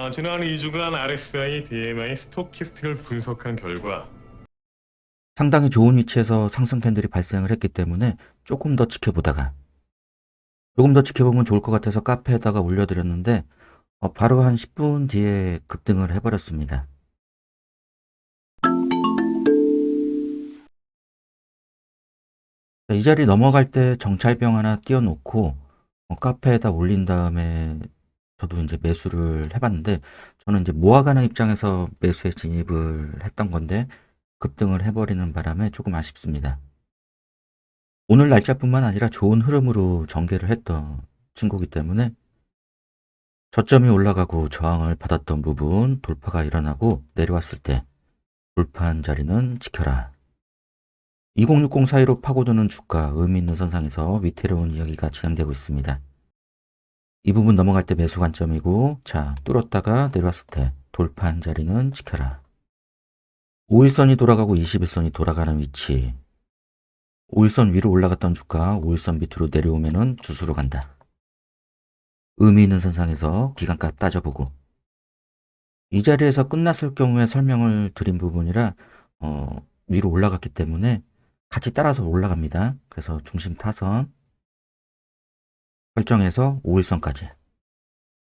아, 지난 2주간 RSI, DMI 스토키스틱을 분석한 결과 상당히 좋은 위치에서 상승 캔들이 발생을 했기 때문에 조금 더 지켜보다가 조금 더 지켜보면 좋을 것 같아서 카페에다가 올려드렸는데 어, 바로 한 10분 뒤에 급등을 해버렸습니다. 자, 이 자리 넘어갈 때 정찰병 하나 띄워놓고 어, 카페에다 올린 다음에 저도 이제 매수를 해봤는데 저는 이제 모아가는 입장에서 매수에 진입을 했던 건데 급등을 해버리는 바람에 조금 아쉽습니다. 오늘 날짜뿐만 아니라 좋은 흐름으로 전개를 했던 친구기 때문에 저점이 올라가고 저항을 받았던 부분 돌파가 일어나고 내려왔을 때 돌파한 자리는 지켜라. 2060 사이로 파고드는 주가 의미 있는 선상에서 위태로운 이야기가 진행되고 있습니다. 이 부분 넘어갈 때 매수 관점이고 자 뚫었다가 내려왔을 때 돌파한 자리는 지켜라. 5일선이 돌아가고 21선이 돌아가는 위치 5일선 위로 올라갔던 주가 5일선 밑으로 내려오면은 주수로 간다. 의미 있는 선상에서 기간값 따져보고 이 자리에서 끝났을 경우에 설명을 드린 부분이라 어, 위로 올라갔기 때문에 같이 따라서 올라갑니다. 그래서 중심 타선 설정해서 5일선까지